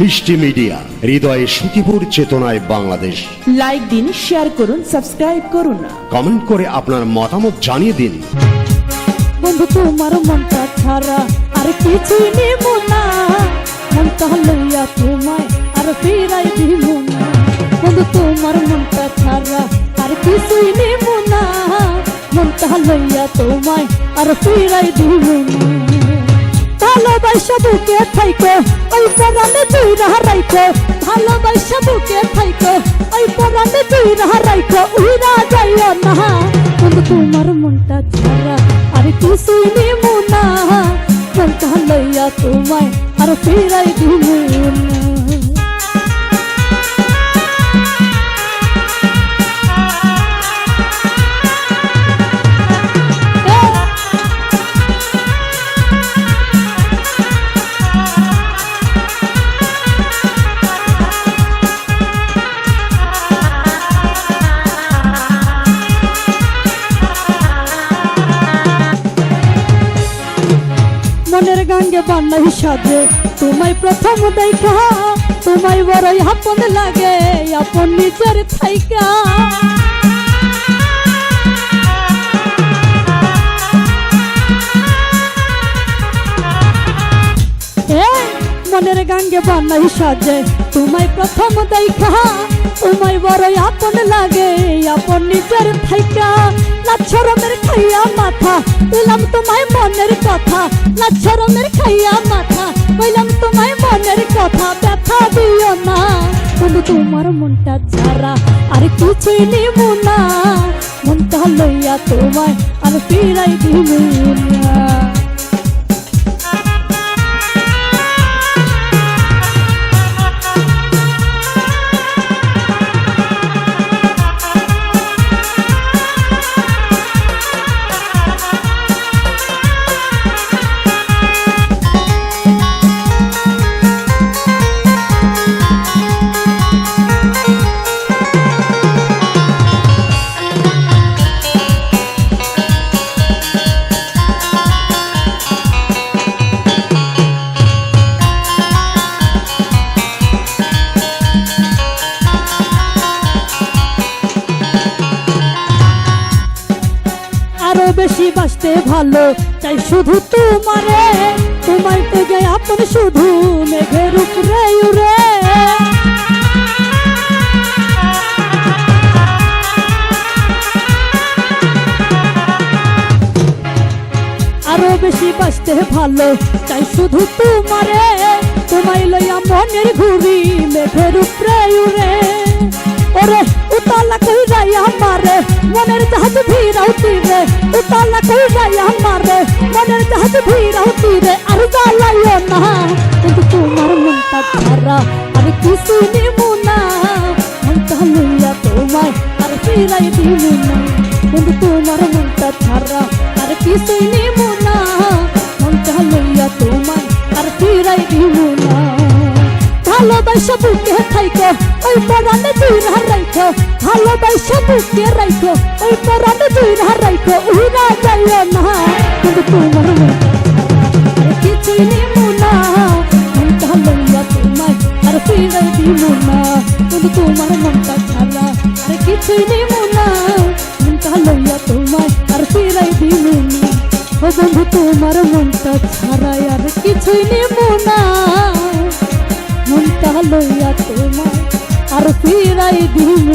মিষ্টি মিডিয়া হৃদয়ে সুখীপুর চেতনায় বাংলাদেশ। লাইক দিন শেয়ার করুন সাবস্ক্রাইব করুন। কমেন্ট করে আপনার মতামত জানিয়ে দিন। বন্ধু তোমার মনটা ছাড়া আর কিছুই নেব না। মনটা লইয়া তোমায় আর ফিরাই দিব না। বন্ধু তোমার মনটা ছাড়া আর কিছুই নেব না। মনটা লইয়া তোমায় আর ফিরাই দিব না। ভালোবাসা বুকে থাইকো, ওই পরাণে তুই রাইকো ভালোবাসা বুকে থাইকো, ওই পরাণে তুই রাইকো উইরা যাইও না, বন্ধু, তোমার মনটা ছাড়া আর কিছুই নেব না। মনটা লইয়া তোমায় আর ফিরাই দিব না। মনের গাঙ্গে বান্নাই সাজে। তোমায় প্রথম দেখা, তোমায় বড়ই আপন লাগে, আপন নিজের থাইকা। মনের গাঙ্গে বান্নাই সাজে। তোমায় প্রথম দেখা, তোমায় বড়ই আপন লাগে, আপন নিজের থাইকা। লাচ্ছরমের খাইয়া মাথা দিলাম তোমায় মনের কথা। লাচ্ছরমের খাইয়া মাথা, কইলাম তোমায় মনের কথা ব্যথা দিও না। বন্ধু, তোমার মনটা ছাড়া আর কিছুই নিব না। মনটা লইয়া তোমায় আর ফিরাই দিব না। বেশি বাঁচতে ভালো। চাই শুধু তোমারে, তোমায় তো যে আপন শুধু মেঘের উপরে উড়ে। আরও বেশি বাঁচতে ভালো চাই শুধু তোমারে, তোমায় লইয়া মনের ঘুরি মেঘের উপরে উড়ে। ওরে, উতালা কই যাই আমারে, মনের জাহাজ ভিড়াও তীরে ভিড়াও তীরে আর জ্বালাইও না। কিন্তু তোমার মনটা ছাড়া আর কিছু নিব না। মনটা লইয়া তোমায় আর ফিরাই দিব না। কিন্তু তোমার মনটা ছাড়া আর কিছুই নিব না। মনটা লইয়া তোমায় আর ফিরাই দিব না। ভালোবাসা বুকে থাইকো, ওই পরাণে তুই রাইখো ভালোবাসা বুকে রাইখো ওই পরাণে তুই রাইখো উড়া ফিরাই দিব না কিন্তু তোমার মনটা ছাড়া আর কিছুই নিব না মনটা লইয়া তোমায় আর ফিরাই দিব না। ও বন্ধু তোমার মনটা ছাড়াই আর কিছুই নিব না। মনটা লইয়া তোমায় আর ফিরাই দিব